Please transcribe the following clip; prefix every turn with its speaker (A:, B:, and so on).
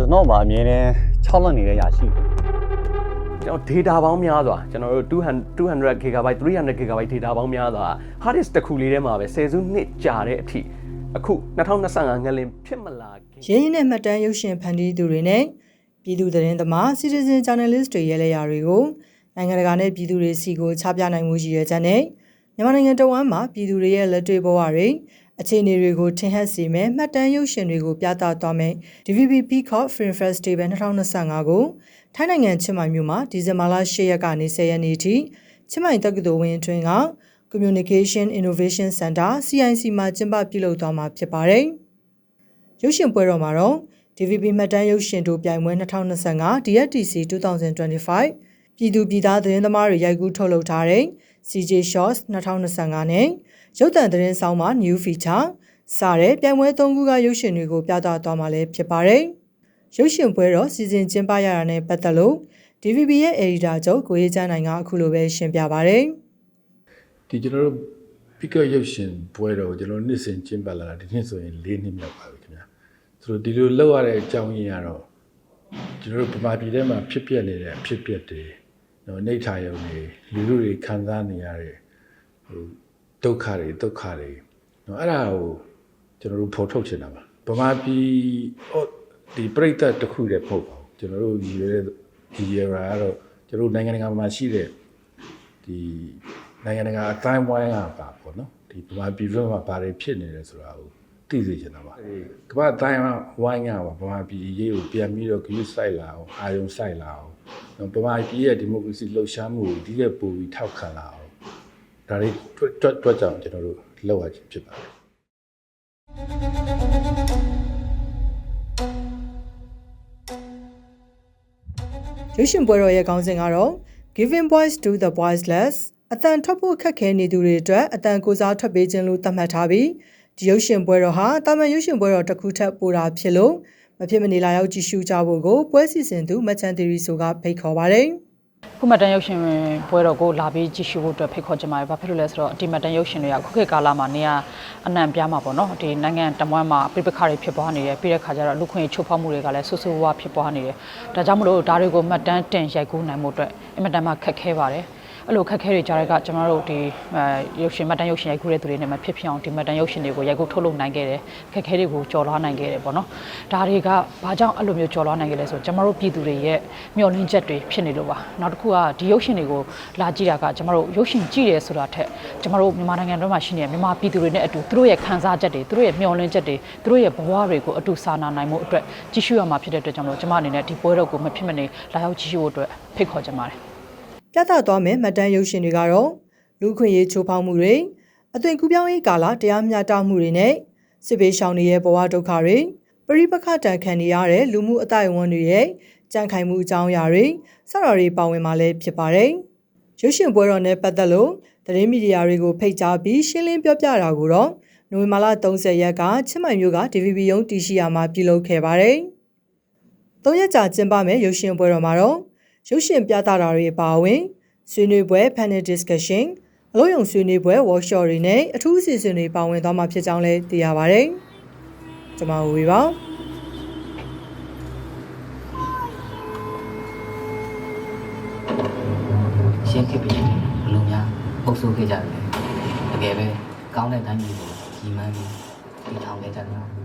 A: ကျွန်တော်မှာအမြဲတမ်း6လက်နေတဲ့ຢာရှိတယ်
B: ကျွန်တော် data ပေါင်းများစွာကျွန်တော်တို့200 200 GB 300 GB data ပေါင်းများစွာ hard disk တစ်ခုလေးထဲမှာပဲ10စုနှစ်ကြာတဲ့အထိအခု2025ငလင်ဖြစ်မလာခင်
C: ရင်းရင်းနဲ့မှတ်တမ်းရုပ်ရှင်ဖန်တီးသူတွေနဲ့ပြည်သူသတင်းသမား citizen journalist တွေရဲ့လက်ရာတွေကိုနိုင်ငံတကာနဲ့ပြည်သူတွေစီကိုချပြနိုင်မှုရည်ရွယ်ချက်နဲ့မြန်မာနိုင်ငံတဝမ်းမှာပြည်သူတွေရဲ့လက်တွေ့ဘဝတွေ အခြေအနေတွေကိုထင်ဟပ်စေမဲ့မှတ်တမ်းရုပ်ရှင်တွေကိုပြသသွားမယ် DVB Peacock Film Festival 2025ကိုထိုင်းနိုင်ငံချင်းမိုင်မြို့မှာဒီဇင်ဘာလ10ရက်ကနေ10ရက်နေ့ထိချင်းမိုင်တက္ကသိုလ်ဝင်းအတွင်းက Communication Innovation Center CIC မှာကျင်းပပြုလုပ်သွားမှာဖြစ်ပါတယ်။ရုပ်ရှင်ပွဲတော်မှာတော့ DVB မှတ်တမ်းရုပ်ရှင်တို့ပြိုင်ပွဲ2025 DFTC 2025ပြည်သူပြည်သားသတင်းသမားတွေရိုက်ကူးထုတ်လုပ်ထားတဲ့ CJ Shorts 2025နဲ့ ရုပ်သံသတင်းဆောင်မှာ New Feature စတဲ့ပြိုင်ပွဲ၃ခုကရုပ်ရှင်တွေကိုပြသသွားမှာလည်းဖြစ်ပါတယ်။ရုပ်ရှင်ပွဲတော်စီစဉ်ကျင်းပရတာနဲ့ပတ်သက်လို့ DVB ရဲ့ editor ချုပ်ကိုရေးချမ်းနိုင်ကအခုလိုပဲရှင်းပြပါတယ်။
D: ဒီကျွန်တော်တို့ pick up ရုပ်ရှင်ပွဲတော်ကိုကျွန်တော်နှစ်စဉ်ကျင်းပလာတာဒီနှစ်ဆိုရင်၄နှစ်မြောက်ပါပြီခင်ဗျာဆိုတော့ဒီလိုလောက်ရတဲ့အကြောင်းရင်းကတော့ကျွန်တော်တို့ဗမာပြည်ထဲမှာဖြစ်ပျက်နေတဲ့အဖြစ်ပျက်တွေနော်နေထိုင်ရုံတွေလူလူတွေခံစားနေရတဲ့ဟို ဒုက္ခတွေဒုက္ခတွေနော်အဲ့ဒါကိုကျွန်တော်တို့ဖော်ထုတ်ချင်တာပါဗမာပြည်ဟိုဒီပြိတ္တတစ်ခုတည်းမဟုတ်ပါဘူးကျွန်တော်တို့ရည်ရွယ်တဲ့ဒီရရာကတော့ကျွန်တော်တို့နိုင်ငံတကာမှာရှိတဲ့ဒီနိုင်ငံတကာအတိုင်းဝိုင်းကပါပေါ့နော်ဒီဗမာပြည်ဘက်မှာဘာတွေဖြစ်နေလဲဆိုတာကိုသိစေချင်တာပါကမ္ဘာအတိုင်းဝိုင်းကပါဗမာပြည်အရေးကိုပြန်ပြီးတော့ဂရုစိုက်လာအောင်အာရုံစိုက်လာအောင်ဗမာပြည်ရဲ့ဒီမိုကရေစီလှုပ်ရှားမှုကိုဒီတဲ့ပိုပြီးထောက်ခံလာအောင် ဒါတွေတွတ်တွတ်တွတ်ကြောင်ကျွန်တော်တို့လောက်ရခြင်းဖြစ်ပါတယ်
C: ရုပ်ရှင်ပွဲတော်ရဲ့ခေါင်းစဉ်ကတော့ Giving Voice to the Voiceless အတန်ထွက်ဖို့ခက်ခဲနေသူတွေအတွက်အတန်ကိုစားထွက်ပေးခြင်းလို့သတ်မှတ်ထားပြီးဒီရုပ်ရှင်ပွဲတော်ဟာတာမန်ရုပ်ရှင်ပွဲတော်တစ်ခုထပ်ပိုတာဖြစ်လို့မဖြစ်မနေလာရောက်ကြည့်ရှုကြဖို့ကိုပွဲစီစဉ်သူမချန်တီရီဆိုကဖိတ်ခေါ်ပါတယ်။
E: ခုမှတ်တမ်းရုပ်ရှင်ပွဲတော်ကိုလာပြီးကြည့်ရှုဖို့အတွက်ဖိတ်ခေါ်ချင်ပါတယ်။ဘာဖြစ်လို့လဲဆိုတော့ဒီမှတ်တမ်းရုပ်ရှင်တွေကခုခေတ်ကာလမှာနေရအနှံ့ပြားမှာပေါ့နော်။ဒီနိုင်ငံတမွမ်းမှာပြိပခါတွေဖြစ်ပွားနေတယ်ပြီးတဲ့ခါကျတော့လူခွင့်ချိုးဖောက်မှုတွေကလည်းဆူဆူဝါးဖြစ်ပွားနေတယ်။ဒါကြောင့်မလို့ဒါတွေကိုမှတ်တမ်းတင်ရိုက်ကူးနိုင်မှုအတွက်အင်မတန်မှခက်ခဲပါတယ်။ အဲ့လိုခက်ခဲတွေကြားတဲ့ကကျွန်တော်တို့ဒီအဲရုပ်ရှင်မှတ်တမ်းရုပ်ရှင်ရိုက်ကူးတဲ့သူတွေနဲ့မဖြစ်ဖြစ်အောင်ဒီမှတ်တမ်းရုပ်ရှင်တွေကိုရိုက်ကူးထုတ်လုပ်နိုင်ခဲ့တယ်ခက်ခဲတွေကိုကျော်လွှားနိုင်ခဲ့တယ်ပေါ့နော်ဒါတွေကဘာကြောင့်အဲ့လိုမျိုးကျော်လွှားနိုင်ခဲ့လဲဆိုတော့ကျွန်တော်တို့ပြည်သူတွေရဲ့မျှော်လင့်ချက်တွေဖြစ်နေလို့ပါနောက်တစ်ခုကဒီရုပ်ရှင်တွေကိုလာကြည့်တာကကျွန်တော်တို့ရုပ်ရှင်ကြည့်တယ်ဆိုတာထက်ကျွန်တော်တို့မြန်မာနိုင်ငံတွင်းမှာရှိနေတဲ့မြန်မာပြည်သူတွေနဲ့အတူသူတို့ရဲ့ခံစားချက်တွေသူတို့ရဲ့မျှော်လင့်ချက်တွေသူတို့ရဲ့ဘဝတွေကိုအတူစာနာနိုင်မှုအတွက်ကြည့်ရှုရမှာဖြစ်တဲ့အတွက်ကြောင့်မလို့ကျွန်မအနေနဲ့ဒီပွဲတော်ကိုမဖြစ်မနေလာရောက်ကြည့်ရှုဖို့အတွက်ဖိတ်ခေါ်ချင်ပါတယ်
C: ပြသသွားမယ်မှတ်တမ်းရုပ်ရှင်တွေကတော့လူခွင့်ရေးချိုးဖောက်မှုတွေအသွင်ကူးပြောင်းရေးကာလတရားမျှတမှုတွေနဲ့စစ်ဘေးရှောင်တွေရဲ့ဘဝဒုက္ခတွေပရိပခတန်ခံနေရတဲ့လူမှုအတိုင်းအဝန်တွေရဲ့ကြံ့ခိုင်မှုအကြောင်းအရာတွေစတာတွေပါဝင်มาလဲဖြစ်ပါတယ်ရုပ်ရှင်ပွဲတော်နဲ့ပတ်သက်လို့သတင်းမီဒီယာတွေကိုဖိတ်ကြားပြီးရှင်းလင်းပြောပြတာကိုတော့နိုဝင်ဘာလ30ရက်ကချင်းမိုင်မြို့က DVB ရုံးတီရှိယာမှာပြုလုပ်ခဲ့ပါတယ်။သုံးရက်ကြာကျင်းပမယ့်ရုပ်ရှင်ပွဲတော်မှာတော့ ရုပ်ရှင်ပြသတာတွေအပါအဝင်ဆွေးနွေးပွဲ panel discussion အလို့ယုံဆွေးနွေးပွဲ workshop တွေနဲ့အထူးအစီအစဉ်တွေပါဝင်သွားမှာဖြစ်ကြောင်းလည်းသိရပါတယ်။ကျွန်မဝေပါ
F: ရှင်းခဲ့ပြီဘလုံးများအုပ်စိုးခဲ့ကြတယ်တကယ်ပဲကောင်းတဲ့တိုင်းပြည်ကိုကြီးမှန်းပြီးတည်ထောင်ခဲ့ကြတယ်